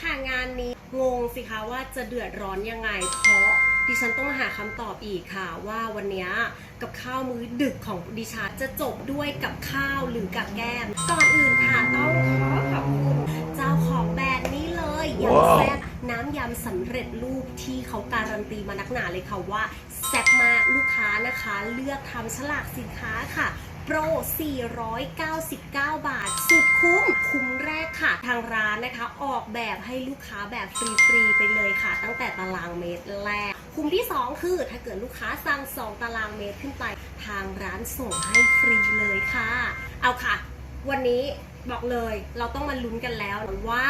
ค่ะงานนี้ งงสิคะว่าจะเดือดร้อนยังไง เพราะดิฉันต้องมาหาคำตอบอีกค่ะ ว่าวันนี้กับข้าวมื้อดึกของดิฉันจะจบด้วยกับข้าวหรือกับแก้มก่อนอื่นค่ะต้องขอขอบคุณเจ้าของแบรนด์นี้เลยยำแซ่บน้ำยำสำเร็จรูปที่เขาการันตีมานักหนาเลยค่ะว่าแซ่บมากลูกค้านะคะ เลือกทำฉลากสินค้าค่ะ โปร 499 บาท สุดคุ้ม คุ้มแรกค่ะ ทางร้านนะคะ ออกแบบให้ลูกค้าแบบฟรีๆไปเลยค่ะ ตั้งแต่ตารางเมตรแรก คุ้มที่ 2 คือ ถ้าเกิดลูกค้าสั่ง 2 ตารางเมตรขึ้นไป ทางร้านส่งให้ฟรีเลยค่ะ เอาค่ะ วันนี้บอกเลยเราต้องมาลุ้นกันแล้วว่า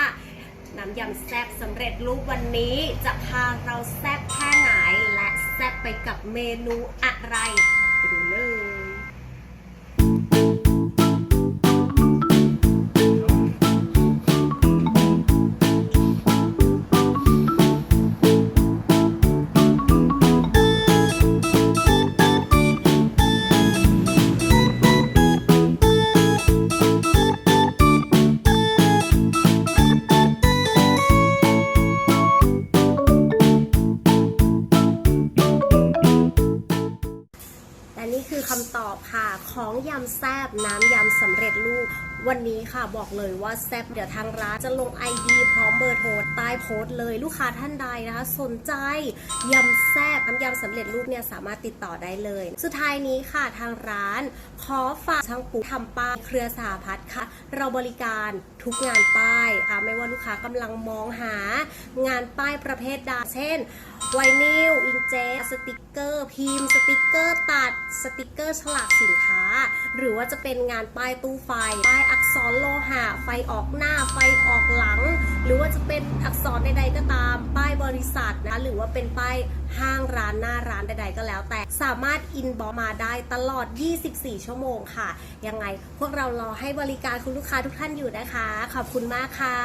น้ำยำแซ่บสำเร็จรูปวันนี้จะพาเราแซ่บแค่ไหนและแซ่บไปกับเมนูอะไร ไปดูเลย คือคำตอบค่ะ ของยำแซบน้ำยำสำเร็จรูป วันนี้ค่ะบอกเลยว่าแซบเดี๋ยวทางร้านจะลง ID พร้อมเบอร์โทรใต้โพสต์เลยลูกค้าท่านใดนะคะ สนใจยำแซบน้ำยำสำเร็จรูปเนี่ยสามารถติดต่อได้เลย สุดท้ายนี้ค่ะทางร้าน ขอฝากช่างปูทำป้ายเครือสาพัฒค่ะ เราบริการทุกงานป้ายค่ะไม่ว่าลูกค้ากำลังมองหางานป้ายประเภทใดเช่นไวนิลอิงเจสติกเกอร์พิมพ์สติกเกอร์ตัดสติกเกอร์ฉลากสินค้า หรือว่าจะเป็นงานป้ายตู้ไฟ ป้ายอักษรโลหะ ไฟออกหน้า ไฟออกหลัง หรือว่าจะเป็นอักษรใดๆก็ตาม ป้ายบริษัทนะ หรือว่าเป็นป้ายห้างร้านหน้าร้านใดๆก็แล้วแต่สามารถอินบ็อกมาได้ตลอด 24 ชั่วโมงค่ะ ยังไงพวกเรารอให้บริการคุณลูกค้าทุกท่านอยู่นะคะ ขอบคุณมากค่ะ